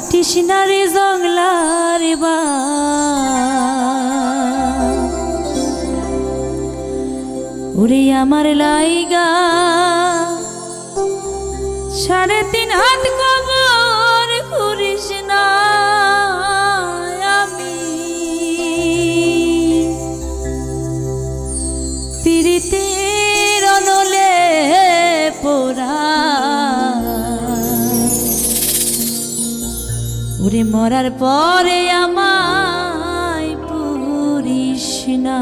কাটিস না জংলার ওরে আমার লাইগা সাড়ে তিন হাত কবর করিস না। ওরে মরার পরে আমায় পুরিস না।